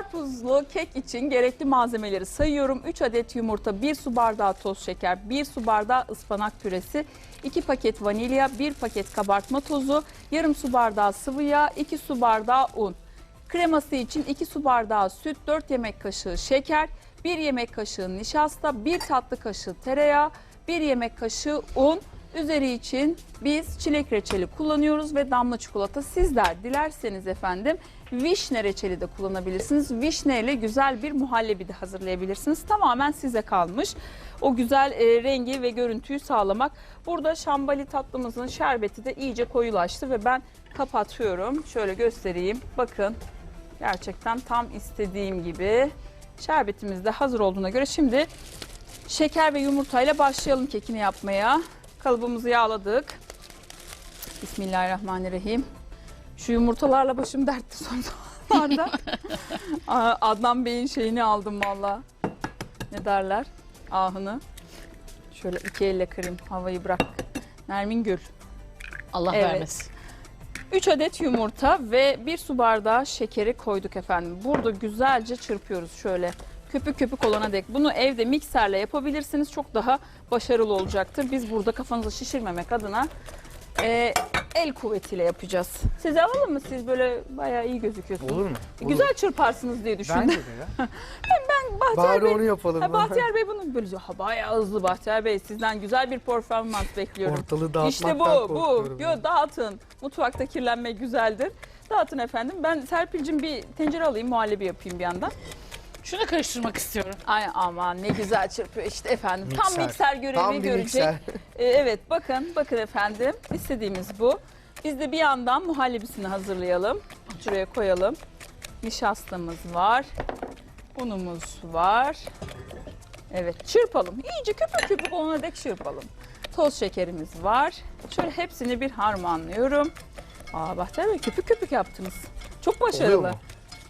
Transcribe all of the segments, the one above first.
Karpuzlu kek için gerekli malzemeleri sayıyorum. 3 adet yumurta, 1 su bardağı toz şeker, 1 su bardağı ıspanak püresi, 2 paket vanilya, 1 paket kabartma tozu, yarım su bardağı sıvı yağ, 2 su bardağı un. Kreması için 2 su bardağı süt, 4 yemek kaşığı şeker, 1 yemek kaşığı nişasta, 1 tatlı kaşığı tereyağı, 1 yemek kaşığı un. Üzeri için biz çilek reçeli kullanıyoruz ve damla çikolata. Sizler dilerseniz efendim vişne reçeli de kullanabilirsiniz. Vişne ile güzel bir muhallebi de hazırlayabilirsiniz. Tamamen size kalmış. O güzel e, rengi ve görüntüyü sağlamak. Burada şambali tatlımızın şerbeti de iyice koyulaştı ve ben kapatıyorum. Şöyle göstereyim. Bakın gerçekten tam istediğim gibi. Şerbetimiz de hazır olduğuna göre şimdi şeker ve yumurtayla başlayalım kekini yapmaya. Kalıbımızı yağladık. Bismillahirrahmanirrahim. Şu yumurtalarla başım dertte son zamanlarda. Adnan Bey'in şeyini aldım valla. Ne derler? Ahını. Şöyle iki elle kırayım. Havayı bırak. Nermin Gül. Allah Evet. vermesin. 3 adet yumurta ve 1 su bardağı şekeri koyduk efendim. Burada güzelce çırpıyoruz şöyle. Köpük köpük olana dek. Bunu evde mikserle yapabilirsiniz. Çok daha başarılı olacaktır. Biz burada kafanızı şişirmemek adına e, el kuvvetiyle yapacağız. Sizi alalım mı? Siz böyle bayağı iyi gözüküyorsunuz. Olur mu? Olur. Güzel çırparsınız diye düşündüm. Bence de ya. Bahtiyar Bari Bey, onu yapalım. Ha, Bahtiyar Bey bunu böyle ha, bayağı hızlı Bahtiyar Bey. Sizden güzel bir performans bekliyorum. Ortalığı dağıtmaktan İşte bu, bu. Yo, dağıtın. Mutfakta kirlenmek güzeldir. Dağıtın efendim. Ben Serpil'cim bir tencere alayım, muhallebi yapayım bir yandan. Şunu karıştırmak istiyorum. Ay aman ne güzel çırpıyor işte efendim. Tam Mikser. mikser görevi Tam bir görecek. mikser. Ee, evet bakın, bakın efendim. İstediğimiz bu. Biz de bir yandan muhallebisini hazırlayalım. Şuraya koyalım. Nişastamız var. Unumuz var. Evet çırpalım. İyice köpük köpük olana dek çırpalım. Toz şekerimiz var. Şöyle hepsini bir harmanlıyorum. Aa Bahtiyar Bey köpük köpük yaptınız. Çok başarılı.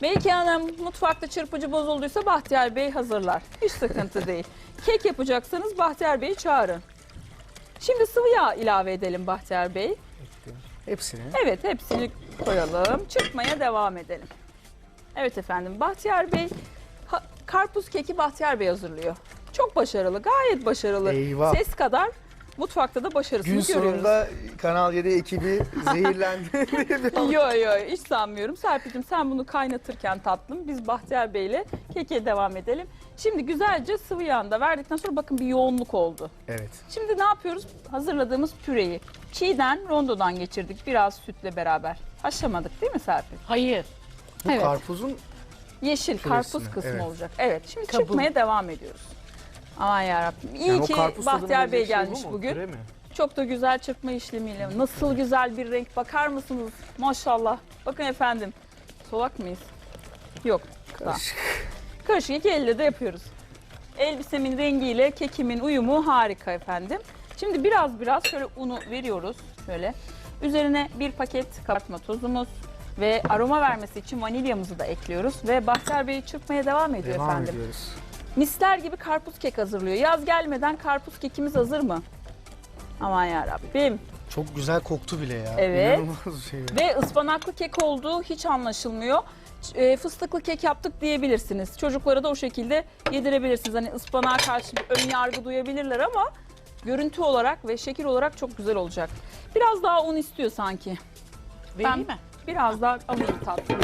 Melike Hanım mutfakta çırpıcı bozulduysa Bahtiyar Bey hazırlar. Hiç sıkıntı değil. Kek yapacaksanız Bahtiyar Bey'i çağırın. Şimdi sıvı yağ ilave edelim Bahtiyar Bey. Hepsini. Evet hepsini koyalım. Çırpmaya devam edelim. Evet efendim Bahtiyar Bey ha- karpuz keki Bahtiyar Bey hazırlıyor. Çok başarılı, gayet başarılı. Eyvah. Ses kadar mutfakta da başarısını Gün görüyoruz. sonunda Kanal 7 ekibi zehirlendi. Yo yo hiç sanmıyorum. Serpil'cim sen bunu kaynatırken tatlım. Biz Bahtiyar Bey'le keke devam edelim. Şimdi güzelce sıvı yağını da verdikten sonra bakın bir yoğunluk oldu. evet. Şimdi ne yapıyoruz? Hazırladığımız püreyi çiğden rondodan geçirdik biraz sütle beraber. Haşlamadık değil mi Serpil? Hayır. Bu Evet. karpuzun Yeşil Püresini, karpuz kısmı evet. olacak. Evet şimdi Kabuğu. çırpmaya devam ediyoruz. Aman yarabbim. İyi yani o ki karpuz Bahtiyar Bey şey bu gelmiş mu? bugün. Püre mi? Çok da güzel çırpma işlemiyle. Nasıl güzel bir renk bakar mısınız? Maşallah. Bakın efendim. Solak mıyız? Yok. Karışık. Karışık iki elle de yapıyoruz. Elbisemin rengiyle kekimin uyumu harika efendim. Şimdi biraz biraz şöyle unu veriyoruz. Şöyle. Üzerine bir paket kabartma tozumuz ve aroma vermesi için vanilyamızı da ekliyoruz. Ve Bahtiyar Bey çırpmaya devam ediyor Devam efendim. ediyoruz. Misler gibi karpuz kek hazırlıyor. Yaz gelmeden karpuz kekimiz hazır mı? Aman ya Rabbim. Çok güzel koktu bile ya. Evet. İnanılmaz bir şey. Ve ıspanaklı kek olduğu hiç anlaşılmıyor. E, fıstıklı kek yaptık diyebilirsiniz. Çocuklara da o şekilde yedirebilirsiniz. Hani ıspanağa karşı bir ön yargı duyabilirler ama görüntü olarak ve şekil olarak çok güzel olacak. Biraz daha un istiyor sanki. Vereyim mi? Biraz daha alayım tatlım.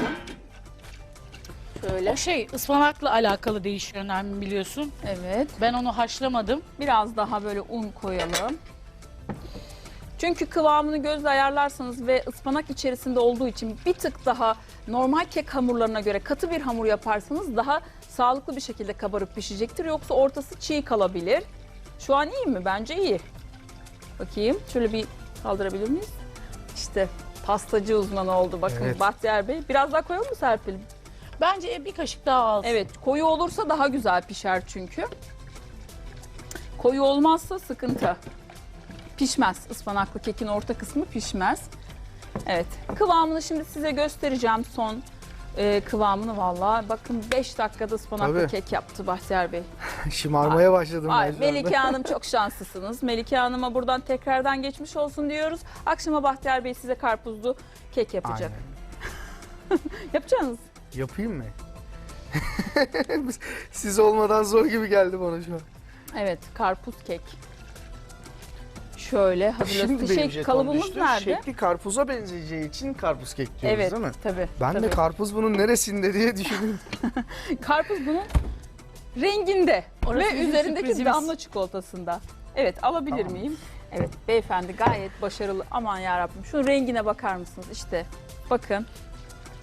Şöyle. O şey ıspanakla alakalı değişiyor Nermin biliyorsun. Evet. Ben onu haşlamadım. Biraz daha böyle un koyalım. Çünkü kıvamını gözle ayarlarsanız ve ıspanak içerisinde olduğu için bir tık daha normal kek hamurlarına göre katı bir hamur yaparsanız daha sağlıklı bir şekilde kabarıp pişecektir. Yoksa ortası çiğ kalabilir. Şu an iyi mi? Bence iyi. Bakayım. Şöyle bir kaldırabilir miyiz? İşte pastacı uzmanı oldu bakın Evet. Bahtiyar Bey. Biraz daha koyalım mı Serpil? Bence bir kaşık daha az. Evet koyu olursa daha güzel pişer çünkü. Koyu olmazsa sıkıntı. Pişmez. Ispanaklı kekin orta kısmı pişmez. Evet. Kıvamını şimdi size göstereceğim son e, kıvamını vallahi. Bakın 5 dakikada ıspanaklı Tabii. kek yaptı Bahtiyar Bey. Şımarmaya başladım Ay, ben. Melike Hanım çok şanslısınız. Melike Hanım'a buradan tekrardan geçmiş olsun diyoruz. Akşama Bahtiyar Bey size karpuzlu kek yapacak. Yapacaksınız. Yapayım mı? Siz olmadan zor gibi geldi bana şu an. Evet karpuz kek. Şöyle hazırlıyoruz. Şimdi benim Şey, jeton kalıbımız düştü. nerede? Şekli karpuza benzeyeceği için karpuz kek diyoruz Evet değil mi? tabii. Ben tabii. de karpuz bunun neresinde diye düşündüm. Karpuz bunun renginde Orası ve bizim üzerindeki sürprizimiz. damla çikolatasında. Evet alabilir Tamam. miyim? Evet beyefendi gayet başarılı. Aman yarabbim şu rengine bakar mısınız? İşte bakın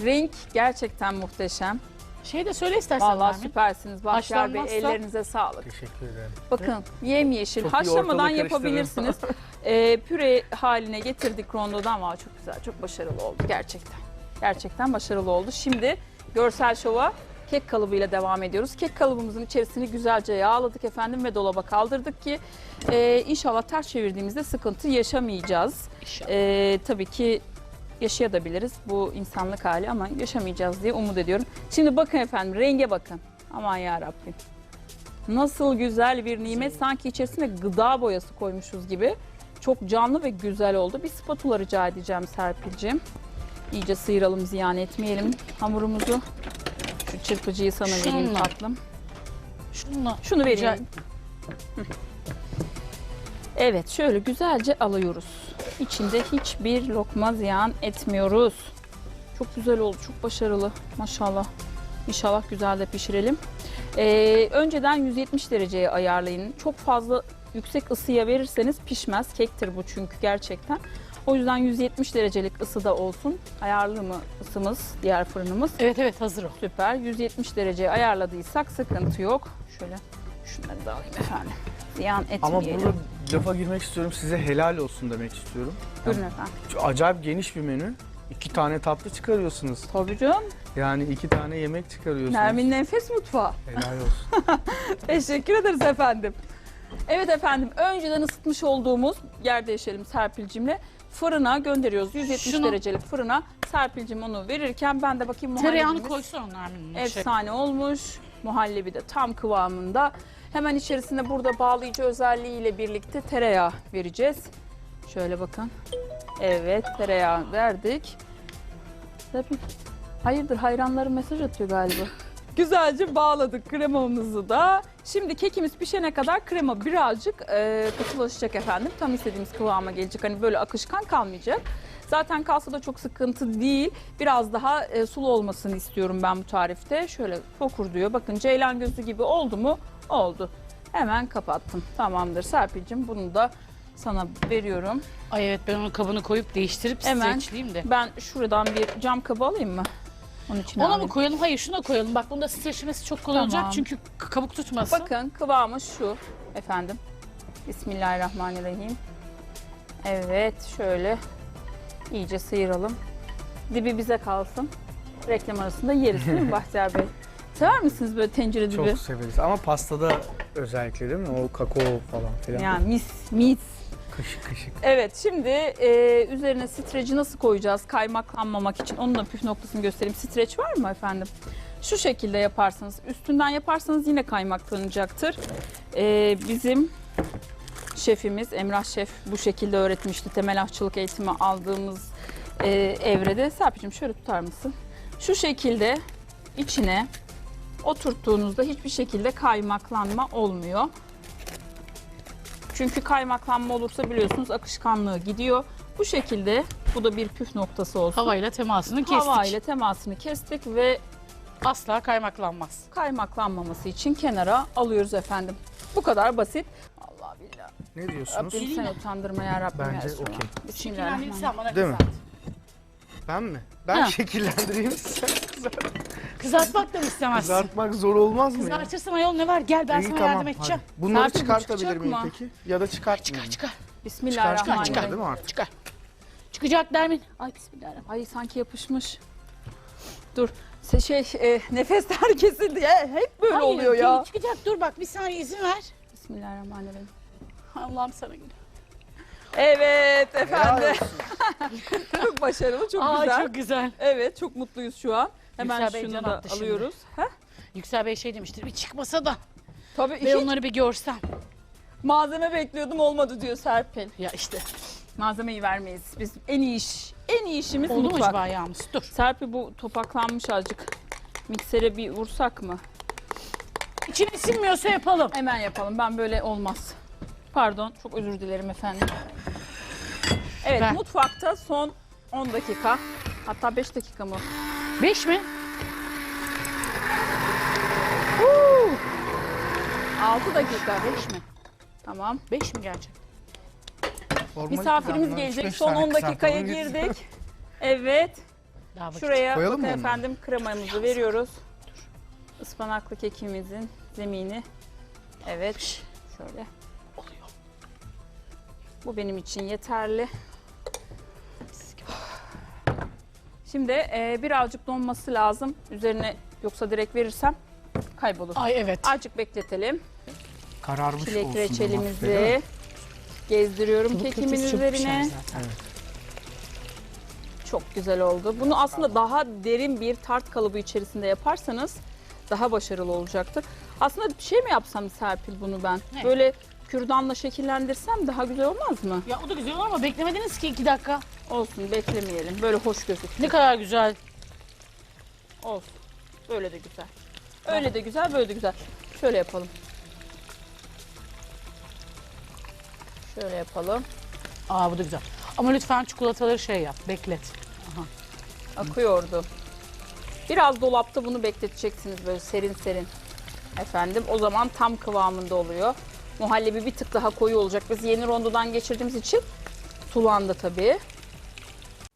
renk gerçekten muhteşem. Şey de söyle istersen. Vallahi Nermin. süpersiniz Bahtiyar Bey Haşlanmazsa- ellerinize sağlık. Teşekkür ederim. Bakın yemyeşil Çok iyi haşlamadan ortalığı yapabilirsiniz. Ee, püre haline getirdik rondodan ama çok güzel çok başarılı oldu gerçekten. Gerçekten başarılı oldu. Şimdi görsel şova kek kalıbıyla devam ediyoruz. Kek kalıbımızın içerisini güzelce yağladık efendim ve dolaba kaldırdık ki e, inşallah ters çevirdiğimizde sıkıntı yaşamayacağız. İnşallah. Ee, tabii ki yaşayabiliriz bu insanlık hali ama yaşamayacağız diye umut ediyorum. Şimdi bakın efendim renge bakın. Aman ya Rabbim. Nasıl güzel bir nimet sanki içerisine gıda boyası koymuşuz gibi. Çok canlı ve güzel oldu. Bir spatula rica edeceğim Serpil'ciğim. İyice sıyıralım ziyan etmeyelim hamurumuzu. Şu çırpıcıyı sana vereyim Şunla. tatlım. Şununla. Şunu vereyim. Evet şöyle güzelce alıyoruz. İçinde hiçbir lokma ziyan etmiyoruz. Çok güzel oldu, çok başarılı maşallah. İnşallah güzel de pişirelim. Ee, önceden 170 dereceye ayarlayın. Çok fazla yüksek ısıya verirseniz pişmez. Kektir bu çünkü gerçekten. O yüzden 170 derecelik ısıda olsun. Ayarlı mı ısımız, diğer fırınımız? Evet evet hazır o. Süper. 170 dereceye ayarladıysak sıkıntı yok. Şöyle şunları da alayım efendim. Ziyan Ama etmeyelim. Lafa girmek istiyorum. Size helal olsun demek istiyorum. Buyurun efendim. Acayip geniş bir menü. İki tane tatlı çıkarıyorsunuz. Tabii canım. Yani iki tane yemek çıkarıyorsunuz. Nermin'in enfes mutfağı. Helal olsun. Teşekkür ederiz efendim. Evet efendim önceden ısıtmış olduğumuz yer değişelim Serpil'cimle. Fırına gönderiyoruz. 170 Şunu- derecelik fırına. Serpil'cim onu verirken ben de bakayım Tereyağını muhallebimiz koysun onlar. Şey. efsane olmuş. Muhallebi de tam kıvamında. Hemen içerisinde burada bağlayıcı özelliğiyle birlikte tereyağı vereceğiz. Şöyle bakın. Evet tereyağı verdik. Tabii. Hayırdır hayranları mesaj atıyor galiba. Güzelce bağladık kremamızı da. Şimdi kekimiz pişene kadar krema birazcık e, katılaşacak efendim. Tam istediğimiz kıvama gelecek. Hani böyle akışkan kalmayacak. Zaten kalsa da çok sıkıntı değil. Biraz daha e, sulu olmasını istiyorum ben bu tarifte. Şöyle fokur diyor. Bakın ceylan gözü gibi oldu mu? Oldu. Hemen kapattım. Tamamdır Serpil'cim bunu da sana veriyorum. Ay evet ben onun kabını koyup değiştirip Hemen. streçleyeyim de. Ben şuradan bir cam kabı alayım mı? Onun için Ona alayım. mı koyalım? Hayır şuna koyalım. Bak bunda streçlemesi çok kolay Tamam. olacak çünkü kabuk tutmasın. Bakın kıvamı şu efendim. Bismillahirrahmanirrahim. Evet şöyle iyice sıyıralım. Dibi bize kalsın. Reklam arasında yeriz değil mi Bahtiyar Bey? Sever misiniz böyle tencere dibi? Çok severiz. Ama pastada özellikle değil mi? O kakao falan filan. Yani mis mis. Kışık kışık. Evet şimdi e, üzerine streci nasıl koyacağız kaymaklanmamak için onun da püf noktasını göstereyim. Streç var mı efendim? Şu şekilde yaparsanız üstünden yaparsanız yine kaymaklanacaktır. E, bizim şefimiz Emrah Şef bu şekilde öğretmişti. Temel aşçılık eğitimi aldığımız e, evrede. Serpil'cim şöyle tutar mısın? Şu şekilde içine oturttuğunuzda hiçbir şekilde kaymaklanma olmuyor. Çünkü kaymaklanma olursa biliyorsunuz akışkanlığı gidiyor. Bu şekilde bu da bir püf noktası olsun. Havayla temasını kestik. Hava ile temasını kestik ve Asla kaymaklanmaz. kaymaklanmaması için kenara alıyoruz efendim. Bu kadar basit. Ne diyorsunuz? Rabbim sen utandırma ya Rabbim Bence ya Resulallah. okey. Bismillahirrahmanirrahim. sen bana Değil mi? kızart. Ben mi? Ben Ha. şekillendireyim sen. Kızartmak da mı istemezsin? Kızartmak zor olmaz mı ya? Kızartırsam ayol ne var? Gel ben İyi, sana tamam, yardım edeceğim. hadi. Bunları Serpil, bu çıkartabilir çıkacak miyim mı? peki? Ya da çıkartmayayım. Çıkar çıkar. Çıkar, Bismillahirrahmanirrahim. çıkar değil mi artık? Çıkar. Çıkacak Dermin. Ay bismillahirrahmanirrahim. Ay sanki yapışmış. Dur. Se- Şey e, nefesler kesildi. ya. Hep böyle Hayır, oluyor ya. Çıkacak dur bak bir saniye izin ver. Bismillahirrahmanirrahim. Allah'ım sana. Evet efendim. çok başarılı, çok Aa güzel. çok güzel. Evet, çok mutluyuz şu an. Hemen Yüksel Bey şunu can da attı şimdi. alıyoruz. Ha? Yüksel Bey şey demiştir bir çıkmasa da Tabii ben hiç onları bir görsem. malzeme bekliyordum olmadı diyor Serpil. Ya işte. Malzemeyi vermeyiz. Biz en iyi iş, en iyi işimiz Oldu mu mutfak. acaba? Dur. Serpil bu topaklanmış azıcık. Miksere bir vursak mı? İçine sinmiyorsa yapalım. Hemen yapalım. Ben böyle olmaz. Pardon. Çok özür dilerim efendim. Evet Süper. mutfakta son 10 dakika. Hatta 5 dakika mı? 5 mi? 6 dakika. 5 mi? Tamam. 5 mi gerçekten? Misafirimiz gelecek. 3-5 Son tane 10 dakikaya girdik. Evet. Daha vakit. Şuraya Koyalım bakın mı efendim kremamızı veriyoruz. Ispanaklı kekimizin zemini. Evet. Şöyle. Bu benim için yeterli. Şimdi e, birazcık donması lazım. Üzerine yoksa direkt verirsem kaybolur. Ay evet. Azıcık bekletelim. Kararmış Çilek olsun. reçelimizi mi? gezdiriyorum Bu kekimin kötüsü çok pişer üzerine. zaten. Çok güzel oldu. Bunu aslında daha derin bir tart kalıbı içerisinde yaparsanız daha başarılı olacaktır. Aslında bir şey mi yapsam Serpil bunu ben? Ne? Böyle kürdanla şekillendirsem daha güzel olmaz mı? Ya o da güzel olur ama beklemediniz ki 2 dakika. Olsun beklemeyelim. Böyle hoş gözüksün. Ne kadar güzel. Olsun. Böyle de güzel. Öyle de güzel, böyle de güzel. Şöyle yapalım. Şöyle yapalım. Aa bu da güzel. Ama lütfen çikolataları şey yap, beklet. Akıyordu. Biraz dolapta bunu bekleteceksiniz böyle serin serin. Efendim o zaman tam kıvamında oluyor. Muhallebi bir tık daha koyu olacak. Biz yeni rondodan geçirdiğimiz için sulandı tabii.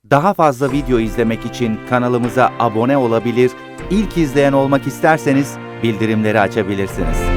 Daha fazla video izlemek için kanalımıza abone olabilir, ilk izleyen olmak isterseniz bildirimleri açabilirsiniz.